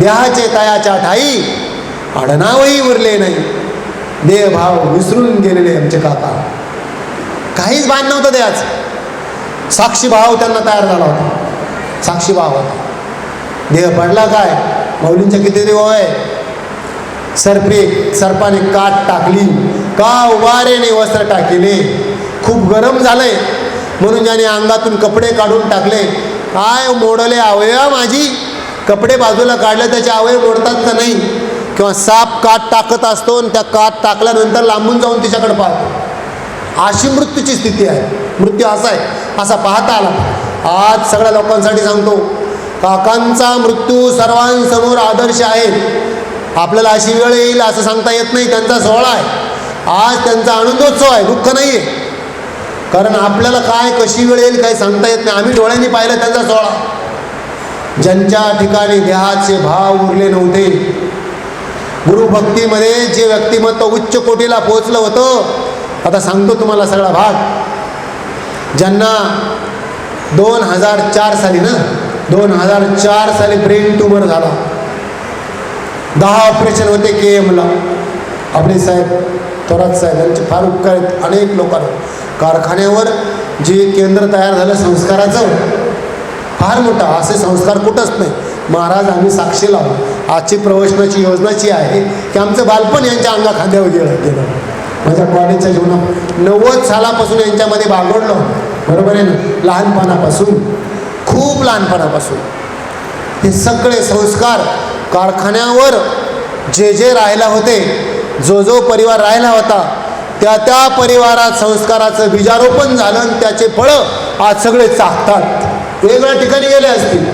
देहाचे तयाच्या ठाई आडनावही उरले नाही. देहभाव विसरून गेलेले आमचे काका. काहीच भान नव्हतं देहाचं. साक्षीभाव त्यांना तयार झाला होता. साक्षीभाव होता. देह पडला काय? मौलींच्या किती देव आहे सर्पाने काट टाकली. का वारेने वस्त्र टाकिले? खूप गरम झालंय. म्हणून ज्याने अंगातून कपडे काढून टाकले. काय मोडले अवयवा माझी? कपडे बाजूला काढले त्याचे अवयव मोडतात का नाही? किंवा साप काट टाकत असतो आणि त्या काट टाकल्यानंतर लांबून जाऊन तिच्याकडे पाहतो. अशी मृत्यूची स्थिती आहे. मृत्यू असा आहे असा पाहता आला. आज सगळ्या लोकांसाठी सांगतो काकांचा मृत्यू सर्वांसमोर आदर्श आहे. आपल्याला अशी वेळ येईल असं सांगता येत नाही त्यांचा सोहळा आहे. आज त्यांचा आनंदोत्सव आहे दुःख नाही आहे कारण आपल्याला काय कशी वेळ येईल काय सांगता येत नाही. आम्ही डोळ्यांनी पाहिलं त्यांचा सोहळा. ज्यांच्या ठिकाणी देहाचे भाव उरले नव्हते. गुरुभक्तीमध्ये जे व्यक्तिमत्व उच्च कोटीला पोचलं होतं आता सांगतो तुम्हाला सगळा भाग. ज्यांना दोन हजार चार साली ना दोन हजार चार साली ब्रेन ट्यूमर झाला. दहा ऑपरेशन होते के एमला आपले साहेब थोरात साहेब यांचे फार उपकार आहेत अनेक लोकांना कारखान्यावर जे केंद्र तयार झालं संस्काराचं फार मोठा असे संस्कार कुठंच नाही. महाराज आम्ही साक्षी लावू. आजची प्रवचनाची योजनाची आहे की आमचं बालपण यांच्या अंगा खांद्यावर गेलं. गेलं माझ्या कॉलेजच्या जीवनात नव्वद सालापासून यांच्यामध्ये बागडलो बरोबर आहे ना? लहानपणापासून. खूप लहानपणापासून. हे सगळे संस्कार कारखान्यावर जे जे राहिला होते जो जो परिवार राहिला होता त्या त्या परिवारात संस्काराचं बीजारोपण झालं आणि त्याचे फळं आज सगळे चाकतात वेगळ्या ठिकाणी गेले असतील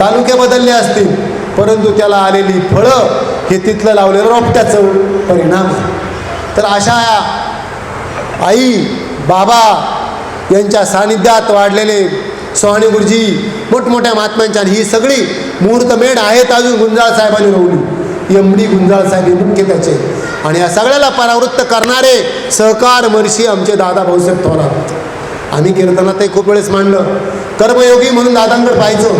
तालुके बदलले असतील परंतु त्याला आलेली फळं हे तिथलं लावलेलं रोपट्याचं परिणाम आहे. तर अशा आई बाबा यांच्या सानिध्यात वाढलेले सोहाणी गुरुजी मोठमोठ्या महात्म्यांच्या आणि ही सगळी मुहूर्तमेढ आहेत अजून गुंजाळ साहेबांनी रोवली. एमडी गुंजाळ साहेब हे मुख्य त्याचे. आणि या सगळ्याला परावृत्त करणारे सहकार मर्षी आमचे दादा भाऊसाहेब थोरात. आम्ही कीर्तनात ते खूप वेळेस मांडलं. कर्मयोगी म्हणून दादांकडे पाहायचं.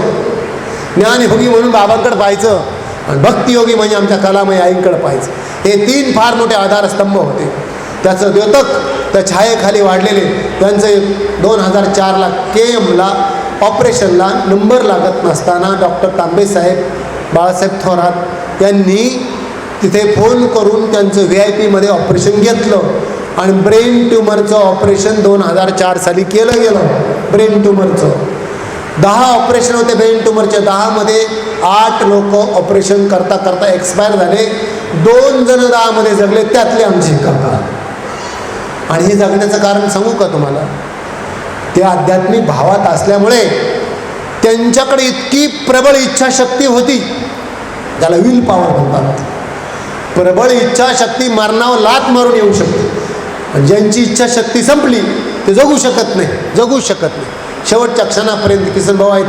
ज्ञानयोगी म्हणून बाबांकडे पाहायचं. आणि भक्तियोगी म्हणजे आमच्या कलामय आईंकडे पाहायचं. हे तीन फार मोठे आधारस्तंभ होते. त्याचं द्योतक त्या छायेखाली वाढलेले. त्यांचे दोन हजार चारला के एमला ऑपरेशनला नंबर लागत नसताना डॉक्टर तांबेसाहेब बाळासाहेब थोरात यांनी तिथे फोन करून त्यांचं व्ही आय पीमध्ये ऑपरेशन घेतलं. आणि ब्रेन ट्युमरचं ऑपरेशन दोन हजार चार साली केलं गेलं. ब्रेन ट्यूमरचं. दहा ऑपरेशन होते ब्रेन ट्युमरचे. दहामध्ये आठ लोक ऑपरेशन करता करता एक्सपायर झाले. दोन जण दहामध्ये जगले त्यातले आमचे काका. आणि हे जगण्याचं कारण सांगू का तुम्हाला? ते आध्यात्मिक भावात असल्यामुळे त्यांच्याकडे इतकी प्रबळ इच्छाशक्ती होती. त्याला विल पॉवर म्हणतात. प्रबळ इच्छाशक्ती मरणावर लात मारून येऊ शकते. आणि ज्यांची इच्छाशक्ती संपली ते जगू शकत नाही जगू शकत नाही. शेवटच्या क्षणापर्यंत किसन भाऊ आहेत.